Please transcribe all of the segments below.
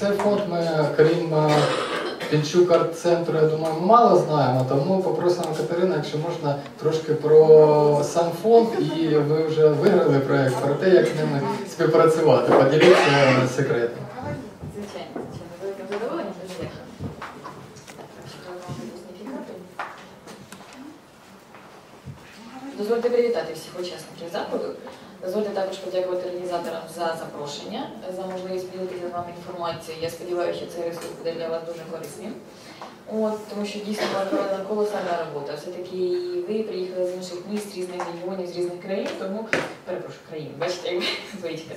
Цей фонд ми, крім Пінчук арт-центру, я думаю, мало знаємо, тому попросимо Катерину, якщо можна, трошки про сам фонд, і ви вже виграли проєкт, про те, як з ними співпрацювати. Поділіться секретом. Звичайно, звичайно, з великим задоволенням. Що вам. Дозвольте привітати всіх учасників заходу. Дозвольте також подякувати організаторам за запрошення, за можливість поділитися з вами інформацією. Я сподіваюся, що цей ресурс буде для вас дуже корисним. От, тому що дійсно проведена колосальна робота. Все-таки ви приїхали з інших міст, з різних регіонів, з різних країн, тому перепрошую країн, бачите, якби звичка.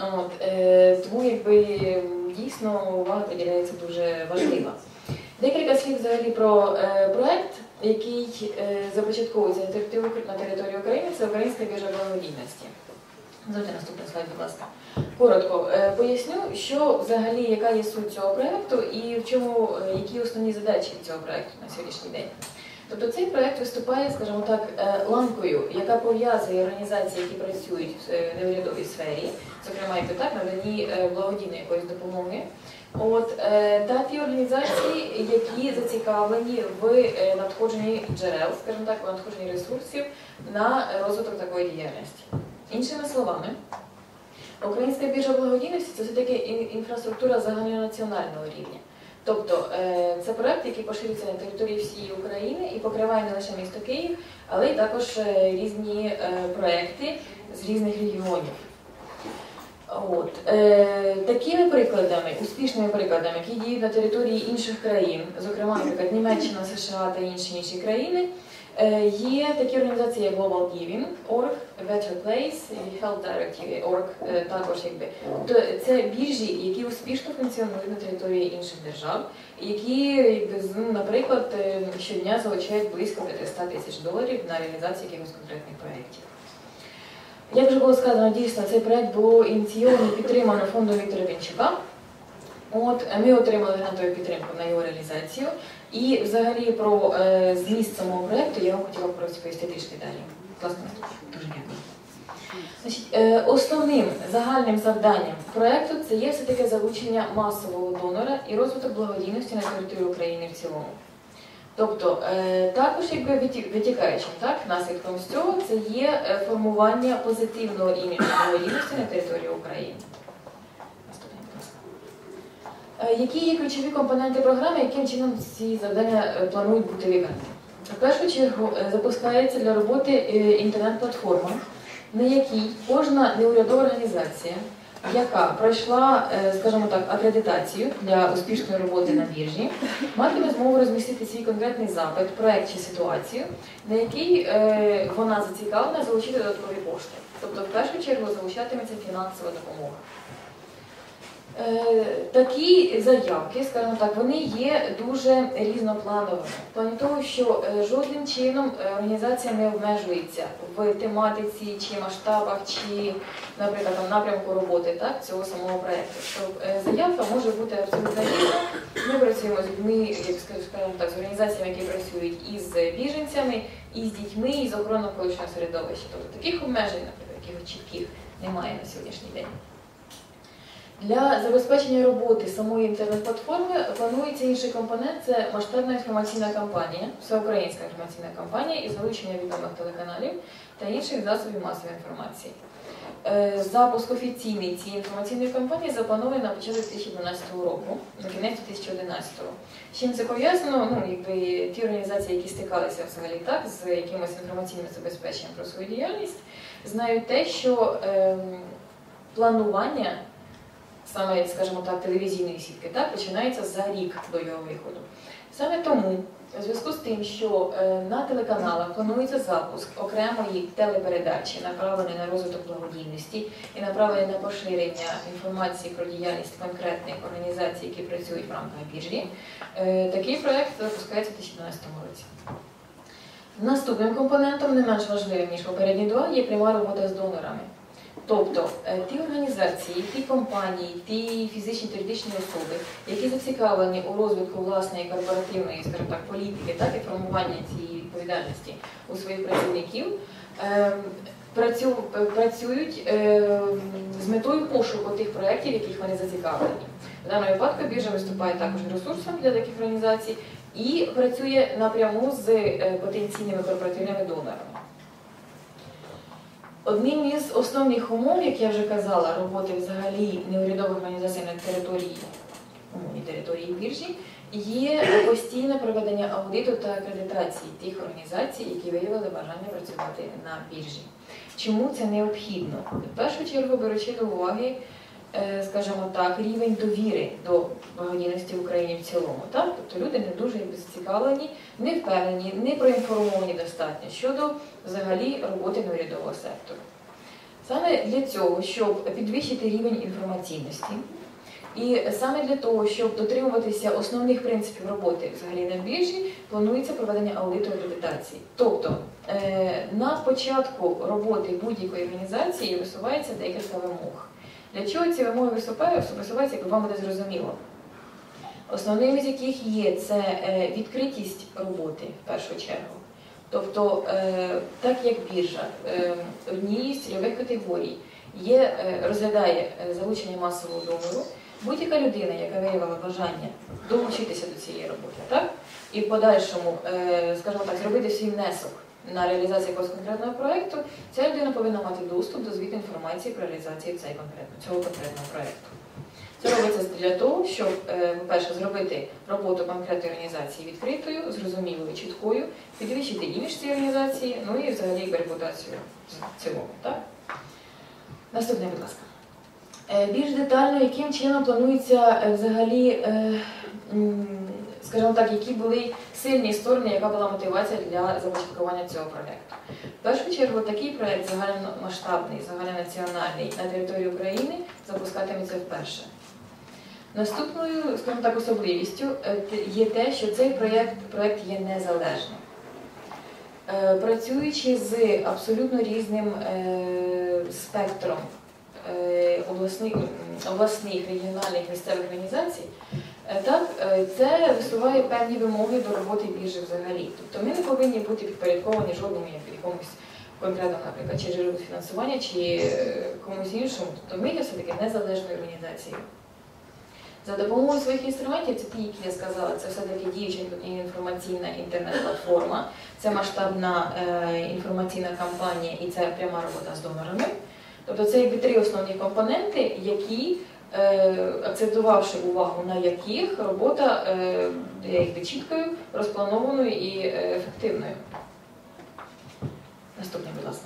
От, е, тому якби дійсно увага приділяється дуже важлива. Декілька слів взагалі про е, проект, який е, започатковується на території, на території України, це Українська біржа благодійності. Зводьте наступний слайд, будь ласка. Коротко е, поясню, що взагалі яка є суть цього проекту і в чому е, які основні задачі цього проекту на сьогоднішній день. Тобто цей проект виступає, скажімо так, ланкою, яка пов'язує організації, які працюють в неурядовій сфері, зокрема і так наданні е, благодійної якоїсь допомоги. От е, та ті організації, які зацікавлені в е, надходженні джерел, скажімо так, в надходженні ресурсів на розвиток такої діяльності. Іншими словами, Українська біржа благодійності це все-таки інфраструктура загальнонаціонального рівня. Тобто е, це проект, який поширюється на території всієї України і покриває не лише місто Київ, але й також різні проекти з різних регіонів. От. Е, такими прикладами, успішними прикладами, які діють на території інших країн, зокрема, наприклад, Німеччина, США та інші інші країни, е, є такі організації, як Global Giving, Org, Better Place, і Health Directive, Org, е, також якби. Тобто це біржі, які успішно функціонують на території інших держав, які, якби, ну, наприклад, е, щодня залучають близько 500 тисяч доларів на реалізацію якихось конкретних проєктів. Як вже було сказано, дійсно цей проект було ініційовано і підтримано фондом Віктора Пінчука. От ми отримали грантову підтримку на його реалізацію. І взагалі про е, зміст самого проекту я вам хотіла розповісти трішки далі. Власне, дуже дякую. Е, основним загальним завданням проекту це є все-таки залучення масового донора і розвиток благодійності на території України в цілому. Тобто, е, також якби виті- витікаючим так, наслідком з цього це є е, формування позитивного іміджу благодійності на території України. Е, Які є ключові компоненти програми, яким чином ці завдання планують бути виконані? В першу чергу запускається для роботи інтернет-платформа, на якій кожна неурядова організація, яка пройшла, е, скажімо так, акредитацію для успішної роботи на біржі, матиме змогу розмістити свій конкретний запит, проект чи ситуацію, на який е, вона зацікавлена залучити додаткові кошти. Тобто, в першу чергу, залучатиметься фінансова допомога. Е, Такі заявки, скажімо так, вони є дуже різноплановими. В плані того, що е, жодним чином е, організація не обмежується в тематиці чи масштабах, чи, наприклад, напрямку роботи так, цього самого проєкту. Заявка може бути абсолютно різна. Ми працюємо з людьми, як скажімо так, з організаціями, які працюють із біженцями, і з дітьми, і з охороною колишнього середовища. Тобто таких обмежень, наприклад, якихось чітких немає на сьогоднішній день. Для забезпечення роботи самої інтернет-платформи планується інший компонент це масштабна інформаційна кампанія, всеукраїнська інформаційна кампанія із залученням відомих телеканалів та інших засобів масової інформації. Е, Запуск офіційний цієї інформаційної кампанії запланований на початок 2012 року, на кінець 2011 З чим це пов'язано? Ну, якби ті організації, які стикалися взагалі так з якимось інформаційним забезпеченням про свою діяльність, знають те, що ем, планування саме, скажімо так, телевізійної сітки, так, починається за рік до його виходу. Саме тому, у зв'язку з тим, що е, на телеканалах планується запуск окремої телепередачі, направленої на розвиток благодійності і направленої на поширення інформації про діяльність конкретних організацій, які працюють в рамках біржі, е, такий проект запускається у 2012 році. Наступним компонентом, не менш важливим, ніж попередні два, є пряма робота з донорами. Тобто е, ті організації, ті компанії, ті фізичні та юридичні особи, які зацікавлені у розвитку власної корпоративної, скажімо так, політики, так і формування цієї відповідальності у своїх працівників, е, працю- е, працюють е, з метою пошуку тих проєктів, яких вони зацікавлені. В даному випадку біржа виступає також ресурсом для таких організацій і працює напряму з е, потенційними корпоративними донорами. Одним із основних умов, як я вже казала, роботи взагалі неурядових організацій на території умовній території біржі є постійне проведення аудиту та акредитації тих організацій, які виявили бажання працювати на біржі. Чому це необхідно? В першу чергу беручи до уваги, скажімо так, рівень довіри до благодійності в Україні в цілому. Так? Тобто люди не дуже зацікавлені, не впевнені, не проінформовані достатньо щодо взагалі роботи неурядового сектору. Саме для цього, щоб підвищити рівень інформаційності, і саме для того, щоб дотримуватися основних принципів роботи взагалі на біржі, планується проведення аудиту акредитації. Тобто е, на початку роботи будь-якої організації висувається декілька вимог. Для чого ці вимоги? Висуваються, як вам буде зрозуміло. Основними з яких є це е, відкритість роботи в першу чергу. Тобто, е, так як біржа е, однієї з цільових категорій є, розглядає залучення масового донору, будь-яка людина, яка виявила бажання долучитися до цієї роботи, так? і в подальшому, скажімо так, зробити свій внесок на реалізацію якогось конкретного проєкту, ця людина повинна мати доступ до звіту інформації про реалізацію цього конкретного проєкту. Це робиться для того, щоб, е, по-перше, зробити роботу конкретної організації відкритою, зрозумілою, чіткою, підвищити імідж цієї організації, ну і взагалі репутацію в цілому. Так? Наступне, будь ласка. Е, Більш детально, яким чином планується е, взагалі, скажімо так, які були сильні сторони, яка була мотивація для започаткування цього проєкту. В першу чергу такий проєкт загальномасштабний, загальнонаціональний на території України запускатиметься вперше. Наступною, скажімо так, особливістю е, є те, що цей проєкт, проєкт є незалежним. Е, Працюючи з абсолютно різним е, спектром обласних, обласних, регіональних, місцевих організацій, так, е, це висуває певні вимоги до роботи біржі взагалі. Тобто ми не повинні бути підпорядковані жодному якомусь конкретному, наприклад, чи джерелу фінансування, чи е, комусь іншому. Тобто ми є все-таки незалежною організацією. За допомогою своїх інструментів, це ті, які я сказала, це все-таки діюча інформаційна інтернет-платформа, це масштабна е, інформаційна кампанія і це пряма робота з донорами. Тобто це якби три основні компоненти, які, е, акцентувавши увагу на яких робота е, є чіткою, розпланованою і е, ефективною. Наступний, будь ласка.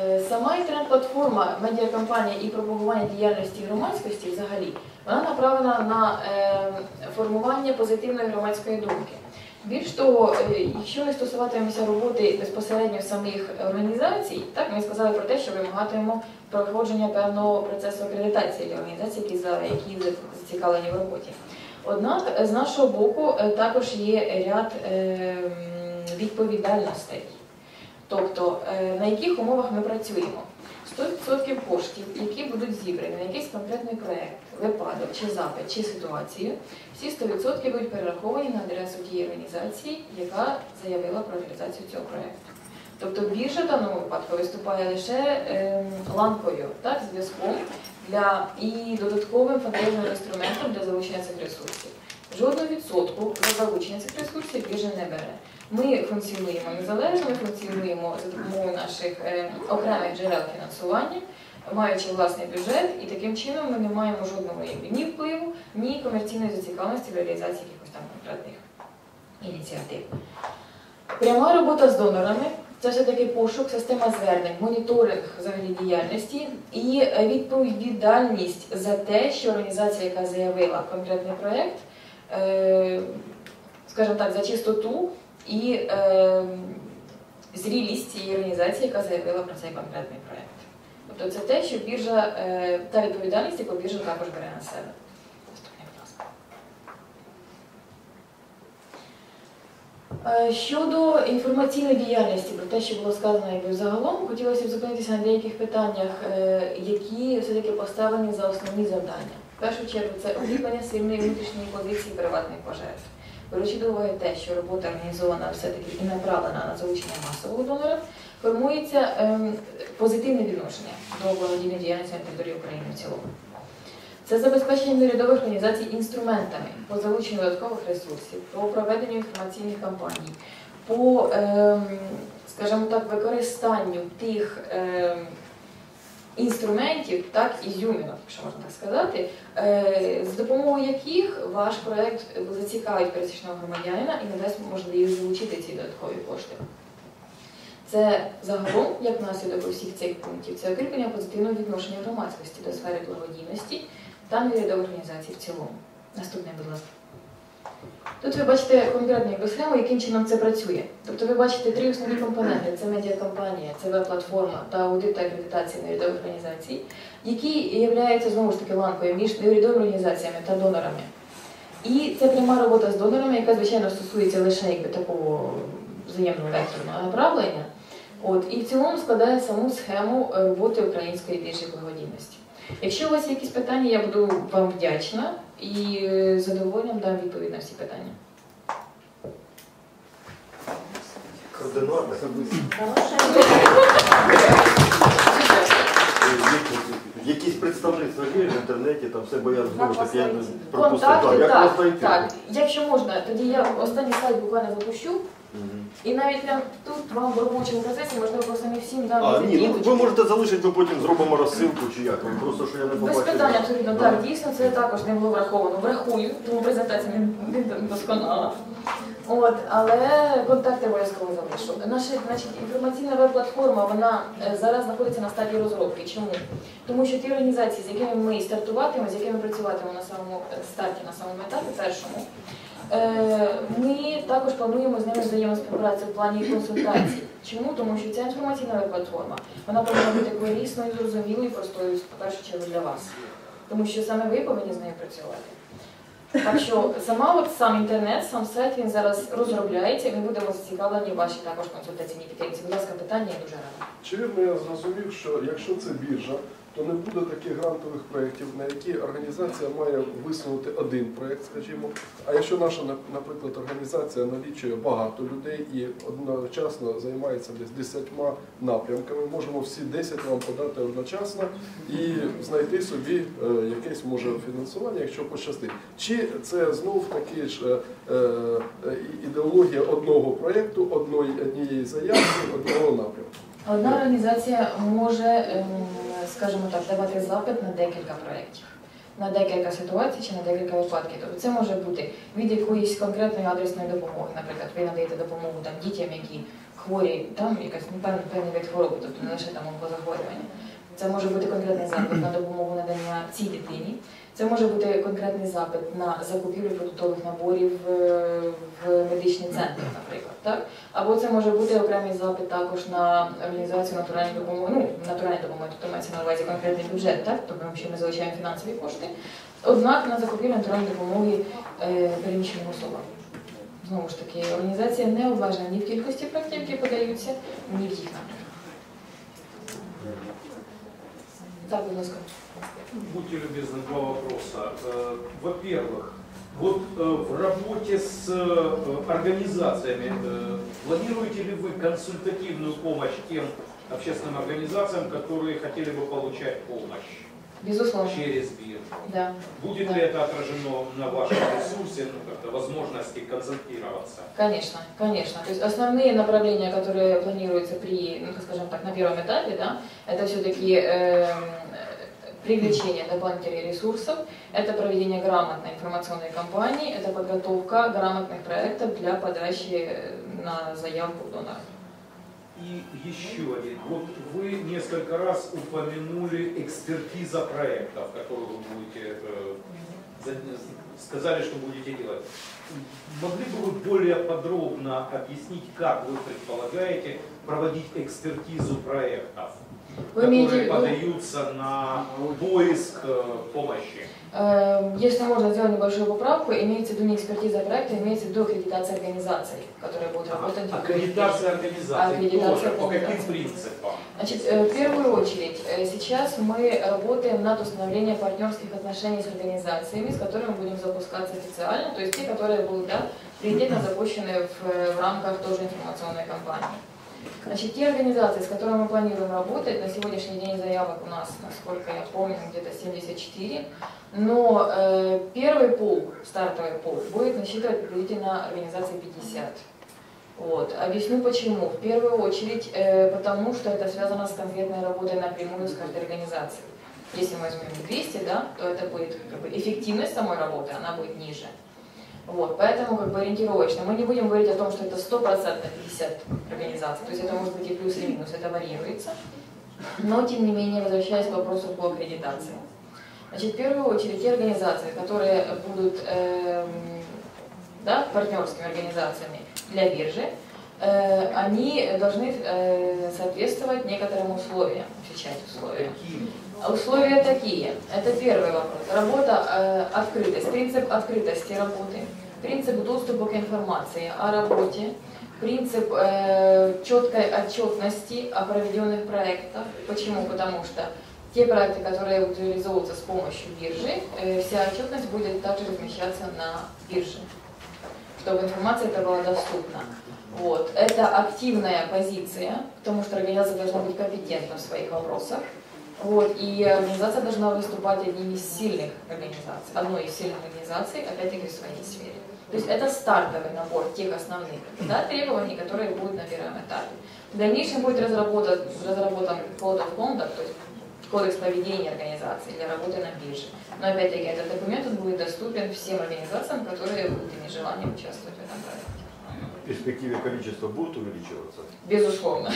Е, Сама інтернет-платформа, медіакампанія і пропагування діяльності громадськості взагалі, вона направлена на е, формування позитивної громадської думки. Більш того, е, якщо ми стосуватимемося роботи безпосередньо самих організацій, так ми сказали про те, що вимагатимемо проходження певного процесу акредитації для організацій, які за які зацікавлені в роботі. Однак е, з нашого боку е, також є ряд е, відповідальностей. Тобто, е, на яких умовах ми працюємо? 100% коштів, які будуть зібрані на якийсь конкретний проєкт, випадок, чи запит, чи ситуацію, всі 100% будуть перераховані на адресу тієї організації, яка заявила про реалізацію цього проєкту. Тобто біржа в даному випадку виступає лише ем, ланкою, так, зв'язком для і додатковим фонтовим інструментом для залучення цих ресурсів. Жодного відсотку за залучення цих ресурсів біржа не бере. Ми функціонуємо незалежно, ми функціонуємо за допомогою наших е, окремих джерел фінансування, маючи власний бюджет, і таким чином ми не маємо жодного ні впливу, ні комерційної зацікавленості в реалізації якихось там конкретних ініціатив. Пряма робота з донорами це все-таки пошук, система звернень, моніторинг взагалі діяльності і відповідальність за те, що організація, яка заявила конкретний проєкт, е, скажімо так, за чистоту і е, зрілість цієї організації, яка заявила про цей конкретний проєкт. Тобто це те, що біржа, е, та відповідальність, яку біржа також бере на себе. Е, Щодо інформаційної діяльності, про те, що було сказано якби загалом, хотілося б зупинитися на деяких питаннях, е, які все-таки поставлені за основні завдання. В першу чергу це укріплення сильної внутрішньої позиції приватних пожертв. Беручи до уваги те, що робота організована все-таки і направлена на залучення масового донора, формується ем, позитивне відношення до благодійної діяльності на території України в цілому. Це забезпечення неурядових організацій інструментами по залученню додаткових ресурсів, по проведенню інформаційних кампаній, по, ем, скажімо так, використанню тих ем, інструментів, так, ізюмінок, якщо можна так сказати, е, з допомогою яких ваш проект зацікавить пересічного громадянина і надасть можливість залучити ці додаткові кошти. Це загалом, як наслідок усіх цих пунктів, це укріплення позитивного відношення громадськості до сфери благодійності та неурядових організацій в цілому. Наступне, будь ласка. Тут ви бачите конкретну схему, яким чином це працює. Тобто ви бачите три основні компоненти: це медіакомпанія, це веб-платформа та аудит та акредитація неурядових організацій, які являються знову ж таки ланкою між неурядовими організаціями та донорами. І це пряма робота з донорами, яка, звичайно, стосується лише якби, такого взаємного векторного направлення. От, і в цілому складає саму схему е, роботи української біржі благодійності. Якщо у вас є якісь питання, я буду вам вдячна і з задоволенням дам відповідь на всі питання. Координатор. Якісь представництва є в інтернеті, там все, бо я знову таки я пропустив. Контакти, Так, як так, знайти? так. Якщо можна, тоді я останній слайд буквально запущу. Мгм. І навіть прямо тут вам в робочому процесі, можливо, просто не всім дам А, ні, ну ви можете залишити, ми потім зробимо розсилку чи як. Ну, Просто що я не Без побачив. питань абсолютно так. Дійсно, це також не було враховано. Врахую, тому презентація не, не досконала. От, але контакти обов'язково залишу. Наша значить, інформаційна веб-платформа вона е, зараз знаходиться на стадії розробки. Чому? Тому що ті організації, з якими ми стартуватимемо, з якими працюватимемо на самому е, старті, на самому етапі першому, ми також плануємо з ними взаємоспівпрацю в плані консультацій. Чому? Тому що ця інформаційна веб-платформа вона повинна бути корисною, зрозумілою простою в першу чергу для вас. Тому що саме ви повинні з нею працювати. Так що сама от сам інтернет, сам сайт він зараз розробляється, ми будемо зацікавлені в вашій також консультаційній підтримці. Будь ласка, питання я дуже рада. Чи вірно я зрозумів, що якщо це біржа, то не буде таких грантових проєктів, на які організація має висунути один проєкт, скажімо. А якщо наша, наприклад, організація налічує багато людей і одночасно займається десь десятьма напрямками, можемо всі 10 вам подати одночасно і знайти собі е, якесь може фінансування, якщо пощастить. Чи це знов таки ж е, е, ідеологія одного проєкту, однієї заявки, одного напрямку? Одна організація може, ем, скажімо так, давати запит на декілька проєктів, на декілька ситуацій чи на декілька випадків. Тобто це може бути від якоїсь конкретної адресної допомоги. Наприклад, ви надаєте допомогу там дітям, які хворі, там якась ну, певний, певний вид хвороби, тобто не лише там онкозахворювання. Це може бути конкретний запит на допомогу надання цій дитині. Це може бути конкретний запит на закупівлю продуктових наборів е, в медичні центри, наприклад. Так? Або це може бути окремий запит також на організацію натуральної допомоги, ну, натуральної допомоги, тобто мається на увазі конкретний бюджет, так? тобто що ми залучаємо фінансові кошти. Однак на закупівлю натуральної допомоги е, переміщеним особам. Знову ж таки, організація не обмежена ні в кількості проєктів, які подаються, ні в їх напрямках. Так, будь ласка. Будьте любезны, два вопроса. Э, Во-первых, вот э, в работе с э, организациями э, планируете ли вы консультативную помощь тем общественным организациям, которые хотели бы получать помощь Безусловно. через биржу? Да. Будет Да. ли это отражено на вашем ресурсе, ну, как-то возможности консультироваться? Конечно, конечно. То есть основные направления, которые планируются при, ну, скажем так, на первом этапе, да, это все-таки эм, привлечение дополнительных ресурсов, это проведение грамотной информационной кампании, это подготовка грамотных проектов для подачи э, на заявку донора. И еще один. Вот вы несколько раз упомянули экспертиза проектов, которые вы будете, э, за- сказали, что будете делать. Могли бы вы более подробно объяснить, как вы предполагаете проводить экспертизу проектов, Вы которые подаются на поиск э, помощи? Эм, Если можно сделать небольшую поправку, имеется в виду не экспертиза проекта, имеется в виду аккредитация организаций, которые будут работать. в Аккредитация организации Аккредитация тоже. По каким организаций. принципам? Значит, э, в первую очередь, э, сейчас мы работаем над установлением партнерских отношений с организациями, с которыми будем запускаться официально, то есть те, которые будут да, приоритетно запущены в, в рамках тоже информационной кампании. Значит, те организации, с которыми мы планируем работать, на сегодняшний день заявок у нас, насколько я помню, где-то 74, но э, первый пул, стартовый пул, будет насчитывать приблизительно организации 50. Вот. Объясню почему. В первую очередь, э, потому что это связано с конкретной работой напрямую с каждой организацией. Если мы возьмем 200, да, то это будет как бы, эффективность самой работы, она будет ниже. Вот, поэтому как бы ориентировочно. Мы не будем говорить о том, что это 100% 50 организаций, то есть это может быть и плюс, и минус, это варьируется. Но, тем не менее, возвращаясь к вопросу по аккредитации. Значит, в первую очередь, те организации, которые будут эм, да, партнерскими организациями для биржи, э, они должны э, соответствовать некоторым условиям, отвечать условиям. Условия такие. Это первый вопрос. Работа, э, открытость, принцип открытости работы, принцип доступа к информации о работе, принцип э, четкой отчетности о проведенных проектах. Почему? Потому что те проекты, которые будут реализовываться с помощью биржи, э, вся отчетность будет также размещаться на бирже, чтобы информация эта была доступна. Вот. Это активная позиция, потому что организация должна быть компетентна в своих вопросах. Вот, и организация должна выступать одним из сильных организаций, одной из сильных организаций, опять-таки в своей сфере. То есть это стартовый набор тех основных да, требований, которые будут на первом этапе. В дальнейшем будет разработан, разработан Code of Conduct, то есть кодекс поведения организации для работы на бирже. Но опять-таки этот документ он будет доступен всем организациям, которые будут иметь желание участвовать в этом проекте. В перспективе количество будет увеличиваться? Безусловно.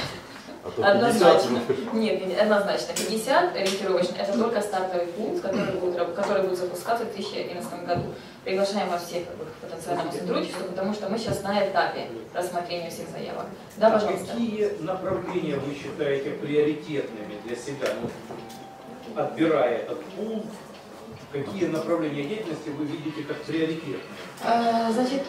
А то 50 Однозначно. Нет, нет, однозначно. 50 ориентировочно это только стартовый пункт, который будет, который будет запускаться в 2011 году. Приглашаем вас всех как бы, к потенциальному сотрудничеству, потому что мы сейчас на этапе рассмотрения всех заявок. Да, А пожалуйста. Какие направления вы считаете приоритетными для себя? Ну, отбирая этот пул, какие направления деятельности вы видите как приоритетные? Э, Значит,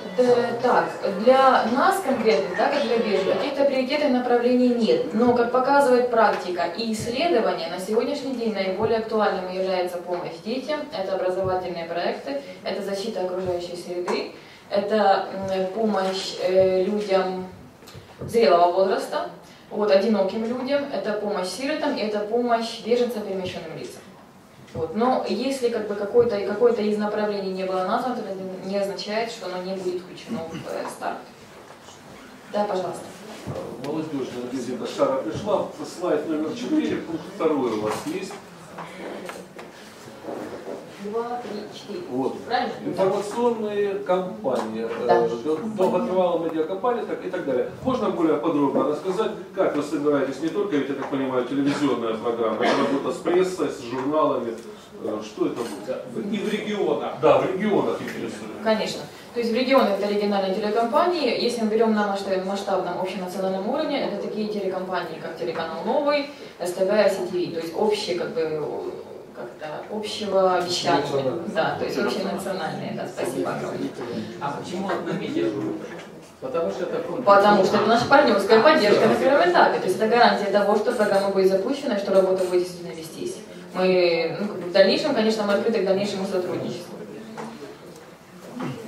так, для нас конкретно, да, как для биржи, каких-то приоритетных направлений нет. Но, как показывает практика и исследования, на сегодняшний день наиболее актуальным является помощь детям, это образовательные проекты, это защита окружающей среды, это помощь э, людям зрелого возраста, вот, одиноким людям, это помощь сиротам и это помощь беженцам, перемещенным лицам. Вот. Но если как бы какое-то какое из направлений не было названо, то это не означает, что оно не будет включено в э, старт. Да, пожалуйста. Молодежная газета «Шара» пришла. Слайд номер 4, пункт 2 у вас есть. Два, три, четыре. Вот. Правильно? Информационные кампании, э, Да. долготривалая медиакомпания так, и так далее. Можно более подробно рассказать, как вы собираетесь, не только, ведь я так понимаю, телевизионная программа, это работа с прессой, с журналами, Э, что это будет? И в регионах. Да, в регионах интересует. Конечно. То есть в регионах это региональные телекомпании. Если мы берем на масштаб- масштабном общенациональном уровне, это такие телекомпании, как телеканал Новый, СТВ, СТВ. То есть общие, как бы, как-то общего вещания. Да, то есть общенациональные, да, спасибо огромное. А почему одна медиагруппа? Потому что это фонд. Потому что это наша партнерская поддержка на первом этапе. То есть это гарантия того, что программа будет запущена что работа будет действительно вестись. Мы, ну, в дальнейшем, конечно, мы открыты к дальнейшему сотрудничеству.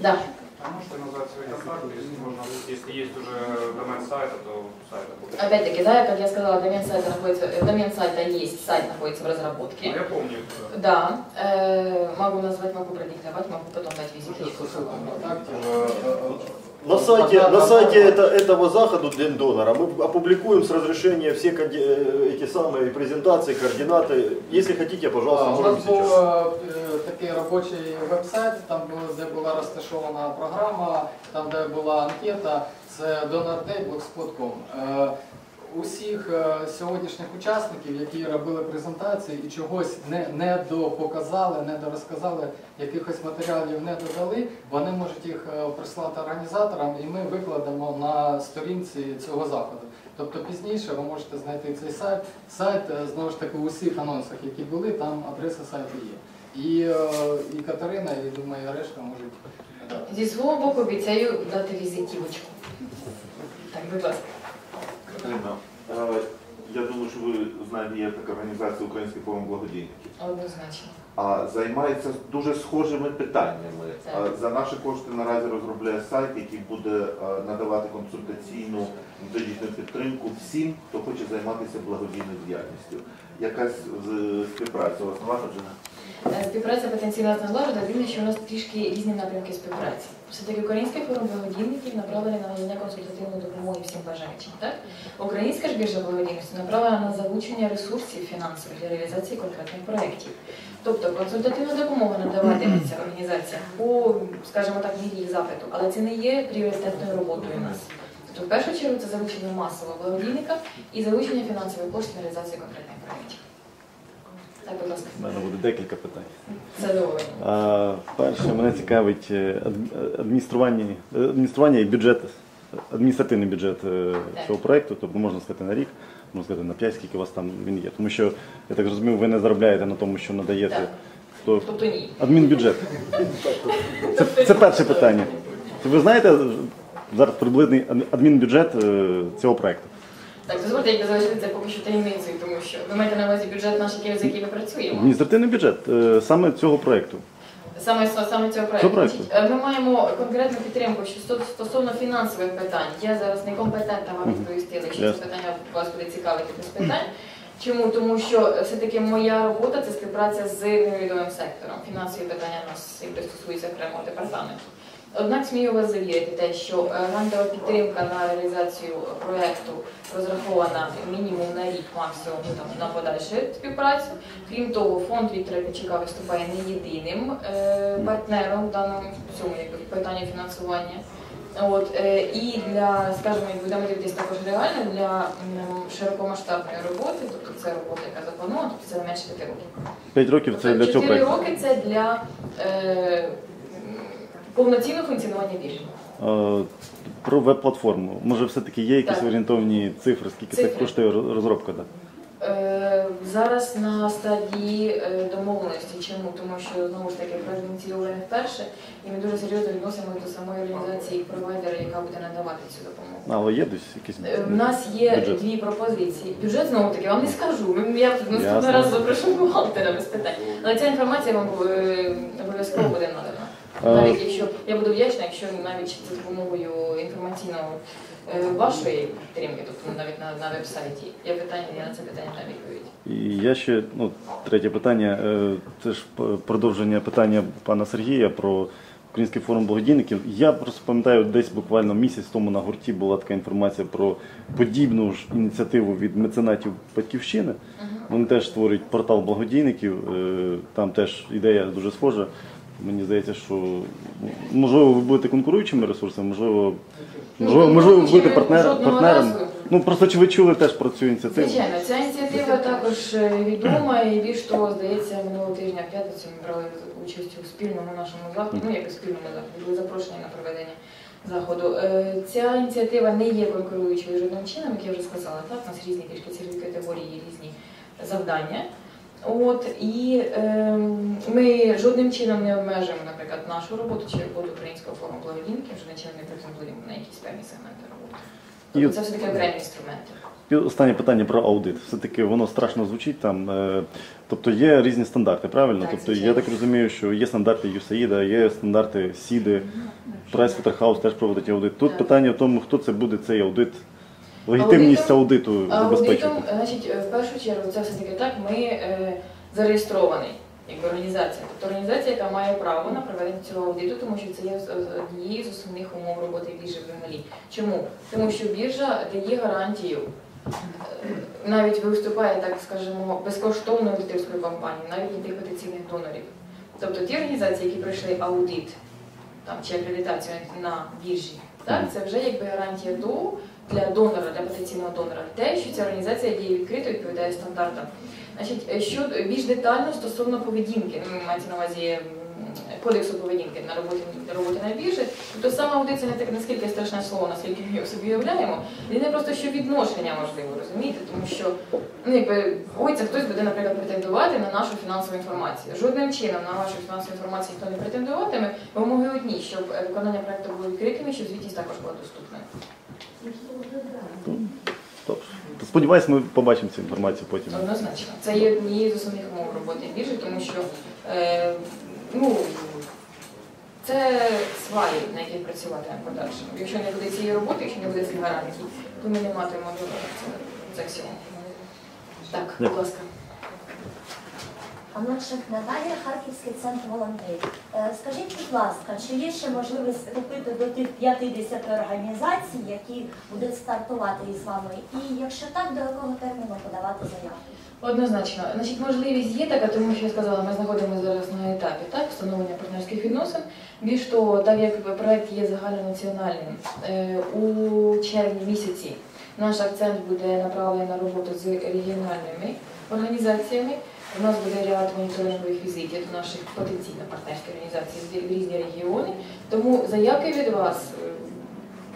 Да. А можете назвать свои контакты, если можно, если есть уже домен сайта, то сайта будет. Опять-таки, да, как я сказала, домен сайта находится, э, домен сайта есть, сайт находится в разработке. Ну, я помню. да. Да, э, могу назвать, могу продиктовать, могу потом дать визиточку. ВКонтакте. На сайте, на сайте это, этого захода День донора мы опубликуем с разрешения все э, эти самые презентации, координаты. Если хотите, пожалуйста, А, можем сейчас. Такий робочий веб-сайт, там де була розташована програма, там де була анкета, це donordayblogspot.com. Е, Усіх е, сьогоднішніх учасників, які робили презентації і чогось не, не допоказали, не дорозказали, якихось матеріалів не додали, вони можуть їх е, прислати організаторам і ми викладемо на сторінці цього заходу. Тобто пізніше ви можете знайти цей сайт. Сайт знову ж таки у всіх анонсах, які були, там адреса сайту є. І, е, і Катерина, і думаю, і решта можуть надати. Зі свого боку обіцяю дати візитівочку. Так, будь ласка. Катерина, е, я думаю, що ви знаєте, є така організація Український форум благодійників. Однозначно. а займається дуже схожими питаннями. Так. За наші кошти наразі розробляє сайт, який буде е, надавати консультаційну методичну підтримку всім, хто хоче займатися благодійною діяльністю. Якась з- співпраця у вас налагоджена? Е, Співпраця потенційно злагоджена, дивно, що у нас трішки різні напрямки співпраці. Все-таки Український форум благодійників направлений на надання консультативної допомоги всім бажаючим. Так? Українська ж біржа благодійності направлена на залучення ресурсів фінансових для реалізації конкретних проєктів. Тобто консультативна допомога надаватиметься організаціям по, скажімо так, їх запиту, але це не є пріоритетною роботою у нас. Тобто, в першу чергу, це залучення масового благодійника і залучення фінансових коштів на реалізацію конкретних проєктів. Так, будь ласка, У мене буде декілька питань. задоволення. А, перше, мене цікавить е, адміністрування, е, адміністрування і бюджет, адміністративний бюджет е, цього проєкту, тобто можна сказати на рік, можна сказати на 5, скільки у вас там він є. Тому що, я так зрозумів, ви не заробляєте на тому, що надаєте. Так. То, Тобто ні. адмінбюджет. Це, це перше питання. Ви знаєте зараз приблизний адмінбюджет е, цього проєкту? Так, дозвольте, якби залишити це поки що таємницею, що ви маєте на увазі бюджет наш, який- з яким ми працюємо. Адміністративний бюджет е, саме цього проєкту. Саме, саме цього проєкту. Цього проекту. Е, Ми маємо конкретну підтримку що стосовно фінансових питань. Я зараз не компетентна вам відповісти, але якщо це питання вас буде цікавити без питань. Чому? Тому що е, все-таки моя робота це співпраця з невідомим сектором. Фінансові питання нас якби стосуються окремого департаменту. Однак смію вас завірити те, що е, грантова підтримка на реалізацію проєкту розрахована мінімум на рік, максимум ну, там, на подальшу співпрацю. Крім того, фонд Віктора Печука виступає не єдиним е, партнером в даному цьому питанні фінансування. От, е, і для, скажімо, будемо дивитися також реально для м, широкомасштабної роботи, тобто це робота, яка запланована, тобто це не менше 5 років. 5 років це для цього 4 проєкту. роки це для е, м, повноцінного функціонування біржі. Е, Про веб-платформу. Може, все-таки є якісь Так. орієнтовні цифри, скільки це коштує розробка? Так? Е, Зараз на стадії е, домовленості. Чому? Тому що знову ж таки проект ініційований вперше, і ми дуже серйозно відносимося до самої організації провайдера, яка буде надавати цю допомогу. Але є десь якісь В нас є бюджет? дві пропозиції. Бюджет знову таки вам не скажу. Я тут наступного Ясно. разу запрошу бухгалтера без питань. Але ця інформація вам обов'язково буде надана. А- Навіть якщо я буду вдячна, якщо навіть за допомогою інформаційного е, вашої підтримки, тобто навіть на, на веб-сайті, є питання, я на це питання дам відповідь. І я ще, ну, третє питання, е, це ж продовження питання пана Сергія про Український форум благодійників. Я просто пам'ятаю, десь буквально місяць тому на гурті була така інформація про подібну ж ініціативу від меценатів Батьківщини. Вони теж створюють портал благодійників, е, там теж ідея дуже схожа. Мені здається, що можливо ви будете конкуруючими ресурсами, можливо, можливо, можливо ви будете партнер, партнером. Ну просто чи ви чули теж про цю ініціативу? Звичайно, ця ініціатива також е, відома і більш того, здається, минулого тижня в п'ятницю ми брали участь у спільному нашому заході, ну як і спільному заході, були запрошені на проведення заходу. Е, Ця ініціатива не є конкуруючою жодним чином, як я вже сказала, так, у нас різні цільові категорії, різні завдання. От і ем, ми жодним чином не обмежуємо, наприклад, нашу роботу чи роботу українського форуму благодійників, жодним чином не претендуємо на якісь певні сегменти роботи. Тобто це все таки окремі інструменти. І останнє питання про аудит. Все-таки воно страшно звучить там. е, Тобто є різні стандарти, правильно? Так, тобто я так розумію, що є стандарти USAID, є стандарти СІДи, Pricewaterhouse теж проводить аудит. Тут Так. питання в тому, хто це буде цей аудит, легітимність аудиту Аудитом, забезпечувати. значить, е, в першу чергу, це все-таки так, ми е, зареєстрований якби організація. Тобто організація, яка має право на проведення цього аудиту, тому що це є однією з основних умов роботи біржі взагалі. Чому? Тому що біржа дає гарантію, е, навіть виступає, так скажімо, безкоштовною аудиторською компанією, навіть для тих потенційних донорів. Тобто ті організації, які пройшли аудит там, чи акредитацію на біржі, так, це вже якби гарантія того для донора, для потенційного донора, те, що ця організація діє відкрито і відповідає стандартам. Значить, е, що більш детально стосовно поведінки, ну, мається на увазі кодексу поведінки на роботі на роботі на біржі, то саме аудит це не так наскільки страшне слово, наскільки ми його собі уявляємо. Єдине просто що відношення можливо, розумієте, тому що ну якби це хтось буде, наприклад, претендувати на нашу фінансову інформацію. Жодним чином на вашу фінансову інформацію ніхто не претендуватиме. Вимоги одні, щоб е, виконання проекту було відкритим і щоб звітність також була доступною. Тобто, сподіваюсь, ми побачимо цю інформацію потім. Однозначно, це є однією з основних умов роботи біржі, тому що Е, ну, це сваї, на яких працювати в подальшому. Якщо не буде цієї роботи, якщо не буде цих гарантій, то ми не матимемо це, це всього. Так, будь ласка. Анна Наталія, Харківський центр волонтерів. Е, Скажіть, будь ласка, чи є ще можливість вступити до тих 50 організацій, які будуть стартувати із вами? І якщо так, до якого терміну подавати заявку? Однозначно, значить, можливість є така, тому що я сказала, ми знаходимося зараз на етапі так, встановлення партнерських відносин. Більш того, так як проект є загальнонаціональним, е, у червні місяці наш акцент буде направлений на роботу з регіональними організаціями. У нас буде ряд моніторингових візитів до наших потенційно партнерських організацій в різні регіони. Тому заявки від вас е,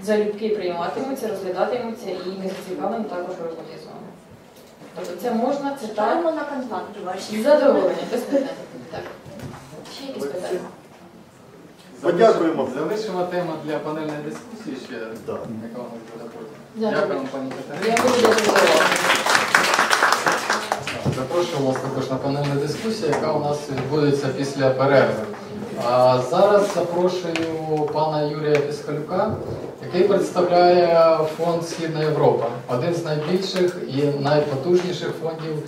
залюбки прийматимуться, розглядатимуться і ми зацікавлені також роботі з вами. Тобто це можна, це так. На контакти ваші. Задоволення, без питань. Так. Ще якісь питання? Подякуємо. Залишимо тему для панельної дискусії ще, яка у нас буде потім. Дякую. Дякуємо, пані. Я дякую увагу. Запрошую вас також на панельну дискусію, яка у нас відбудеться після перерви. А зараз запрошую пана Юрія Піскалюка, який представляє фонд Східна Європа, один з найбільших і найпотужніших фондів